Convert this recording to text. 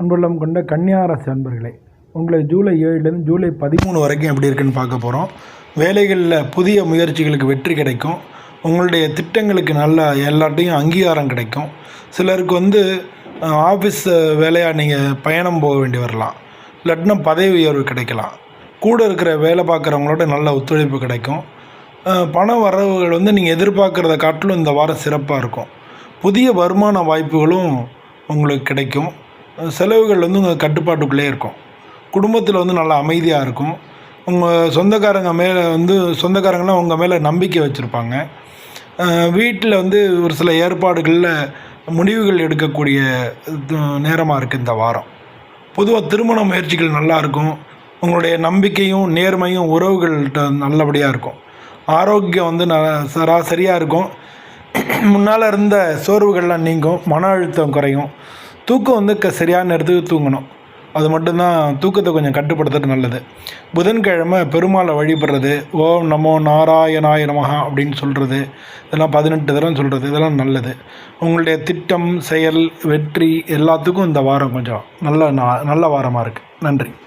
அன்புள்ளம் கொண்ட கன்னியார அன்பர்களே உங்களை ஜூலை ஏழுலேருந்து ஜூலை பதிமூணு வரைக்கும் எப்படி இருக்குன்னு பார்க்க போகிறோம் வேலைகளில் புதிய முயற்சிகளுக்கு வெற்றி கிடைக்கும். உங்களுடைய திட்டங்களுக்கு நல்ல எல்லாட்டையும் அங்கீகாரம் கிடைக்கும். சிலருக்கு வந்து ஆஃபீஸ் வேலையாக நீங்கள் பயணம் போக வேண்டி வரலாம். இல்லாட்டினா பதவி உயர்வு கிடைக்கலாம். கூட இருக்கிற வேலை பார்க்குறவங்களோட நல்ல ஒத்துழைப்பு கிடைக்கும். பண வரவுகள் வந்து நீங்கள் எதிர்பார்க்குறத காட்டிலும் இந்த வாரம் சிறப்பாக இருக்கும். புதிய வருமான வாய்ப்புகளும் உங்களுக்கு கிடைக்கும். செலவுகள் வந்து உங்கள் கட்டுப்பாட்டுக்குள்ளே இருக்கும். குடும்பத்தில் வந்து நல்லா அமைதியாக இருக்கும். உங்கள் சொந்தக்காரங்க மேலே வந்து சொந்தக்காரங்களாம் உங்கள் மேலே நம்பிக்கை வச்சுருப்பாங்க. வீட்டில் வந்து ஒரு சில ஏற்பாடுகளில் முடிவுகள் எடுக்கக்கூடிய நேரமாக இருக்குது இந்த வாரம். பொதுவாக திருமண முயற்சிகள் நல்லாயிருக்கும் உங்களுடைய நம்பிக்கையும் நேர்மையும் உறவுகள்கிட்ட நல்லபடியாக இருக்கும். ஆரோக்கியம் வந்து ந சராசரியாக இருக்கும். முன்னால் இருந்த சோர்வுகள்லாம் நீங்கும். மன அழுத்தம் குறையும். தூக்கம் வந்து க சரியான நேரத்துக்கு தூங்கணும். அது மட்டும்தான் தூக்கத்தை கொஞ்சம் கட்டுப்படுத்துறது நல்லது. புதன்கிழமை பெருமாளை வழிபடுறது ஓம் நமோ நாராயணாய நமஹா அப்படின்னு சொல்கிறது இதெல்லாம் பதினெட்டு தரம் சொல்கிறது இதெல்லாம் நல்லது. உங்களுடைய திட்டம் செயல் வெற்றி எல்லாத்துக்கும் இந்த வாரம் கொஞ்சம் நல்ல நா நல்ல வாரமாக இருக்குது நன்றி.